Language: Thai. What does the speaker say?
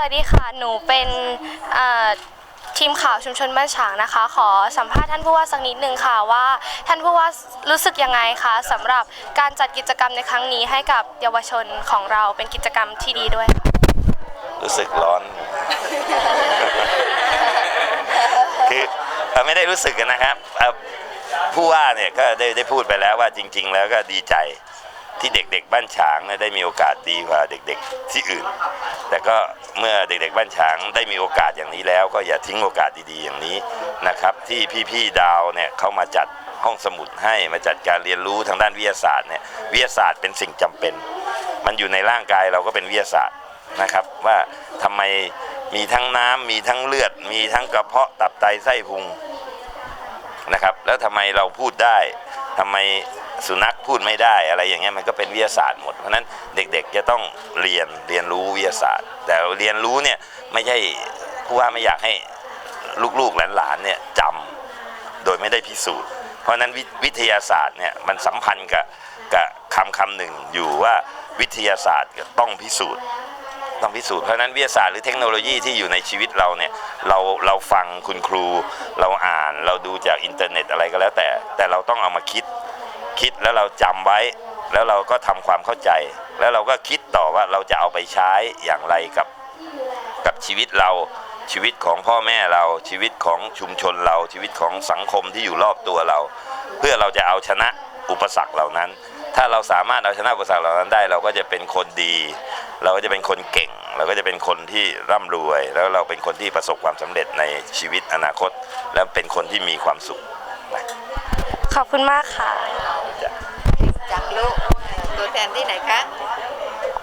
วัสดีค่ะ หนูเป็นทีมข่าวชุมชนบ้านฉางนะคะ ขอสัมภาษณ์ท่านผู้ว่าสักนิดหนึ่งค่ะว่า ท่านผู้ว่ารู้สึกยังไงคะสำหรับการจัดกิจกรรมในครั้งนี้ให้กับเยาวชนของเราเป็นกิจกรรมที่ดีด้วย รู้สึกร้อนคือเอ่อไม่ได้รู้สึกนะครับผู้ว่าเนี่ยก็ได้ได้พูดไปแล้วว่าจริง ๆ แล้วก็ดีใจ ที่เด็กๆบ้านฉางได้มีโอกาสดีกว่าเด็กๆที่อื่น แต่ก็เมื่อเด็กๆบ้านฉางได้มีโอกาสอย่างนี้แล้ว ก็อย่าทิ้งโอกาสดีๆอย่างนี้นะครับ ที่พี่ๆดาวเนี่ยเข้ามาจัดห้องสมุดให้มาจัดการเรียนรู้ทางด้านวิทยาศาสตร์เนี่ยวิทยาศาสตร์เป็นสิ่งจำเป็น มันอยู่ในร่างกายเราก็เป็นวิทยาศาสตร์นะครับ ว่าทำไมมีทั้งน้ำมีทั้งเลือด มีทั้งกระเพาะตับไตไส้พุงนะครับ แล้วทำไมเราพูดได้ ทำไมสุนัขพูดไม่ได้อะไรอย่างเงี้ยมันก็เป็นวิทยาศาสตร์หมดเพราะนั้นเด็กๆจะต้องเรียนเรียนรู้วิทยาศาสตร์ แต่เรียนรู้เนี่ยไม่ใช่ผู้ว่าไม่อยากให้ลูกๆหลานๆเนี่ยจำโดยไม่ได้พิสูจน์ เพราะนั้นววิทยาศาสตร์เนี่ยมันสัมพันธ์กับกับคำคำหนึ่งอยู่ว่าวิทยาศาสตร์ต้องพิสูจน์ ต้องพิสูจน์เพราะนั้นวิทยาศาสตร์หรือเทคโนโลยีที่อยู่ในชีวิตเราเนี่ยเราเราฟังคุณครู เราอ่านเราดูจากอินเทอร์เน็ตอะไรก็แล้วแต่ แต่เราต้องเอามาคิดคิดแล้วเราจำไว้ แล้วเราก็ทำความเข้าใจ แล้วเราก็คิดต่อว่าเราจะเอาไปใช้อย่างไรกับกับชีวิตเราชีวิตของพ่อแม่เราชีวิตของชุมชนเราชีวิตของสังคมที่อยู่รอบตัวเรา เพื่อเราจะเอาชนะอุปสรรคเหล่านั้น ถ้าเราสามารถเอาชนะอุปสรรคเหล่านั้นได้ เราก็จะเป็นคนดี เราก็จะเป็นคนเก่ง เราก็จะเป็นคนที่ร่ำรวย แล้วเราเป็นคนที่ประสบความสำเร็จในชีวิตอนาคต และเป็นคนที่มีความสุขนะขอบคุณมากค่ะจากลูกตัวแทนที่ไหนคะ